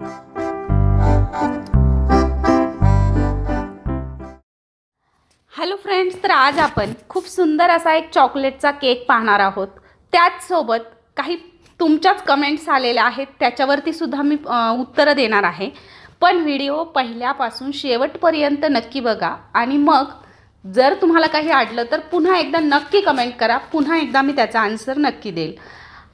Hello friends तर आज आपण खूप सुंदर असा एक चॉकलेटचा केक पाहणार आहोत. त्याचसोबत काही तुमच्याच कमेंट्स आलेल्या आहेत त्याच्यावरती सुद्धा मी उत्तरं देणार आहे. पण व्हिडिओ पहिल्यापासून शेवटपर्यंत नक्की बघा आणि मग जर तुम्हाला काही अडलं तर पुन्हा एकदा नक्की कमेंट करा पुन्हा एकदा मी त्याचा आन्सर नक्की देईल.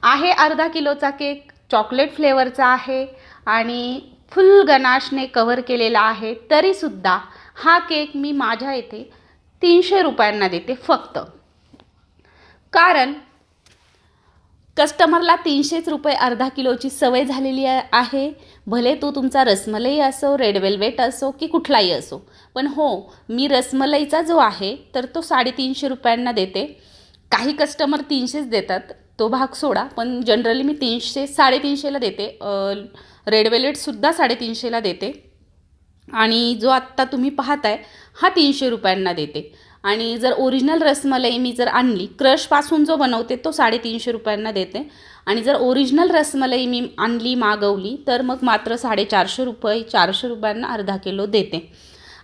आहे अर्धा किलोचा केक चॉकलेट फ्लेवरचा आहे. आणि फुल गनाशने कव्हर केलेला आहे तरीसुद्धा हा केक मी माझ्या इथे तीनशे रुपयांना देते फक्त. कारण कस्टमरला तीनशेच रुपये अर्धा किलोची सवय झालेली आहे. भले तो तुमचा रसमलई असो रेड वेल्वेट असो की कुठलाही असो. पण हो मी रसमलईचा जो आहे तर तो साडेतीनशे रुपयांना देते. काही कस्टमर तीनशेच देतात. तो भाग सोडा पण जनरली मी तीनशे साडेतीनशेला देते. रेड वेलेटसुद्धा साडेतीनशेला देते. आणि जो आत्ता तुम्ही पाहताय हा तीनशे रुपयांना देते. आणि जर ओरिजिनल रसमलाई मी जर आणली क्रशपासून जो बनवते तो साडेतीनशे रुपयांना देते. आणि जर ओरिजिनल रसमलाई मी आणली मागवली तर मग मात्र साडेचारशे रुपये चारशे रुपयांना अर्धा किलो देते.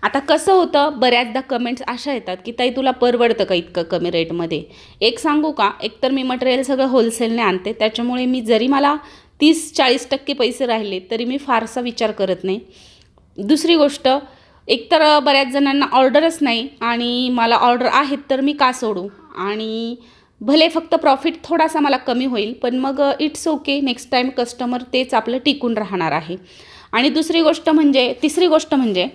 आता कसं होतं बऱ्याचदा कमेंट्स अशा येतात की ताई तुला परवडतं का इतकं कमी रेटमध्ये एक सांगू का एकतर मी मटेरियल सगळं होलसेलने आणते त्याच्यामुळे मी जरी मला तीस चाळीस टक्के पैसे राहिले तरी मी फारसा विचार करत नाही. दुसरी गोष्ट एकतर बऱ्याच जणांना ऑर्डरच नाही आणि मला ऑर्डर आहेत तर मी का सोडू? आणि भले फक्त प्रॉफिट थोडासा मला कमी होईल पण मग it's okay next time customer तेच आपलं टिकून राहणार आहे. आणि दुसरी गोष्ट म्हणजे तिसरी गोष्ट म्हणजे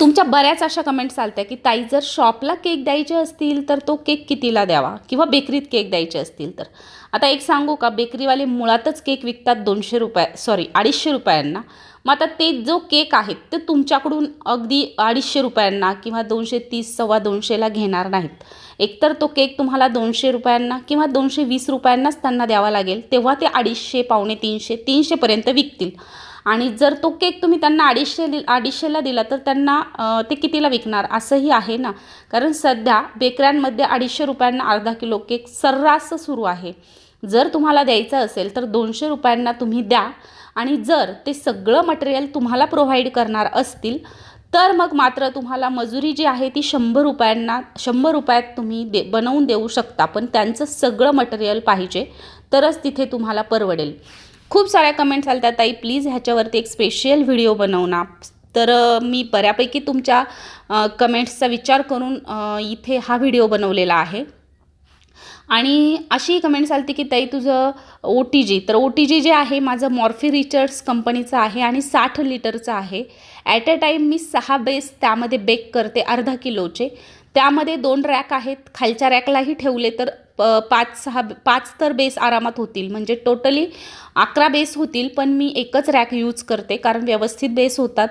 तुमच्या बऱ्याच अशा कमेंट्स आलत्या की ताई जर शॉपला केक द्यायचे असतील तर तो केक कितीला द्यावा? किंवा बेकरीत केक द्यायचे असतील तर? आता एक सांगू का बेकरीवाले मुळातच केक विकतात दोनशे रुपया सॉरी अडीचशे रुपयांना. मग आता ते जो केक आहेत ते तुमच्याकडून अगदी अडीचशे रुपयांना किंवा दोनशे तीस सव्वा दोनशेला घेणार नाहीत. एकतर तो केक तुम्हाला दोनशे रुपयांना किंवा दोनशे वीस रुपयांनाच त्यांना द्यावा लागेल तेव्हा ते अडीचशे पावणे तीनशे तीनशेपर्यंत विकतील. आणि जर तो केक तुम्ही त्यांना अडीचशे दि अडीचशेला दिला तर त्यांना ते कितीला विकणार? असंही आहे ना. कारण सध्या बेकऱ्यांमध्ये अडीचशे रुपयांना अर्धा किलो केक सर्रास सुरू आहे. जर तुम्हाला द्यायचं असेल तर दोनशे रुपयांना तुम्ही द्या. आणि जर ते सगळं मटेरियल तुम्हाला प्रोव्हाइड करणार असतील तर मग मात्र तुम्हाला मजुरी जी आहे ती शंभर रुपयांना शंभर रुपयात तुम्ही दे बनवून देऊ शकता. पण त्यांचं सगळं मटेरियल पाहिजे तरच तिथे तुम्हाला परवडेल. खूप साऱ्या कमेंट्स आल्या ताई प्लीज ह्याच्यावरती एक स्पेशल व्हिडिओ बनव ना तर मी बऱ्यापैकी तुमच्या कमेंट्सचा विचार करून इथे हा व्हिडिओ बनवलेला आहे. आणि अशी कमेंट्स आली की ताई तुझं ओ टी जी तर ओ टी जी जे आहे माझं मॉर्फी रिचर्ड्स कंपनीचं आहे आणि साठ लिटरचं आहे. ॲट अ टाईम मी सहा बेस त्यामध्ये बेक करते अर्धा किलोचे. त्यामध्ये दोन रॅक आहेत खालच्या रॅकलाही ठेवले तर प पाच सहा पाच तर बेस आरामात होतील. म्हणजे टोटली अकरा बेस होतील पण मी एकच रॅक यूज करते कारण व्यवस्थित बेस होतात.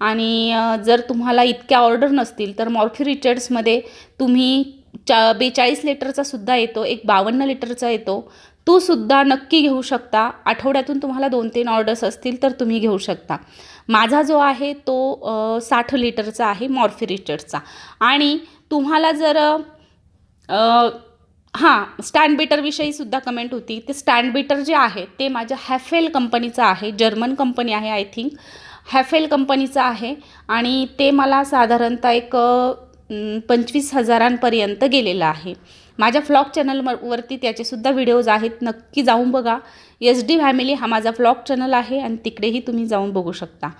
आणि जर तुम्हाला इतक्या ऑर्डर नसतील तर मॉर्फी रिचर्ड्समध्ये तुम्ही चा बेचाळीस लिटरचा सुद्धा येतो एक बावन्न लिटरचा येतो. तो सुद्धा नक्की घेऊ शकता. आठवड्यातून तुम्हाला दोन तीन ऑर्डर्स असतील तर तुम्ही घेऊ शकता. माझा जो आहे तो साठ लिटरचा आहे मॉर्फी रिचर्डचा. आणि तुम्हाला जर हां स्टँड बीटरविषयी सुद्धा कमेंट होती. ते स्टँड बीटर जे आहे ते माझ्या हॅफेल कंपनीचं आहे जर्मन कंपनी आहे आय थिंक हॅफेल कंपनीचं आहे आणि ते मला साधारणतः एक पंचवीस हजारांपर्यंत गेलेलं आहे. माझ्या फ्लॉग चॅनलवरती त्याचेसुद्धा व्हिडिओज आहेत. नक्की जाऊन बघा. एस डी फॅमिली हा माझा फ्लॉग चॅनल आहे आणि तिकडेही तुम्ही जाऊन बघू शकता.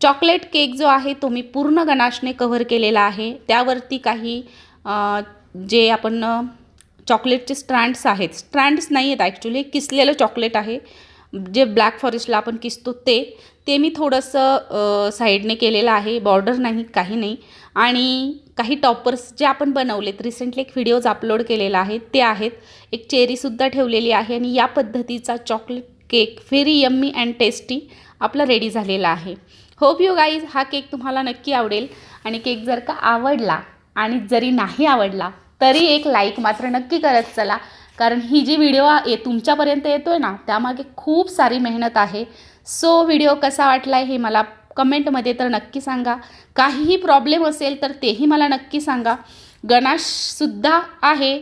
चॉकलेट केक जो आहे तो मी पूर्ण गणाशने कव्हर केलेला आहे. त्यावरती काही जे आपण चॉकलेटचे स्ट्रँड्स आहेत. स्ट्रँड्स नाही आहेत ॲक्च्युली किसलेलं चॉकलेट आहे. जे ब्लॅक फॉरेस्टला आपण किसतो ते ते मी थोडंसं साईडने केलेलं आहे. बॉर्डर नाही काही नाही. आणि काही टॉपर्स जे आपण बनवलेत रिसेंटली एक व्हिडिओज अपलोड केलेला आहे ते आहेत. एक चेरीसुद्धा ठेवलेली आहे आणि या पद्धतीचा chocolate cake very yummy and tasty आपला रेडी झालेला आहे. होप यू गाईज हा केक तुम्हाला नक्की आवडेल. आणि केक जर का आवडला आणि जरी नाही आवडला तरी एक लाईक मात्र नक्की करत चला. कारण ही जी व्हिडिओ ये तुमच्यापर्यंत येतो आहे ना त्यामागे खूप सारी मेहनत आहे. सो व्हिडिओ कसा वाटला आहे हे मला कमेंटमध्ये तर नक्की सांगा. काहीही प्रॉब्लेम असेल तर तेही मला नक्की सांगा. गणाशसुद्धा आहे.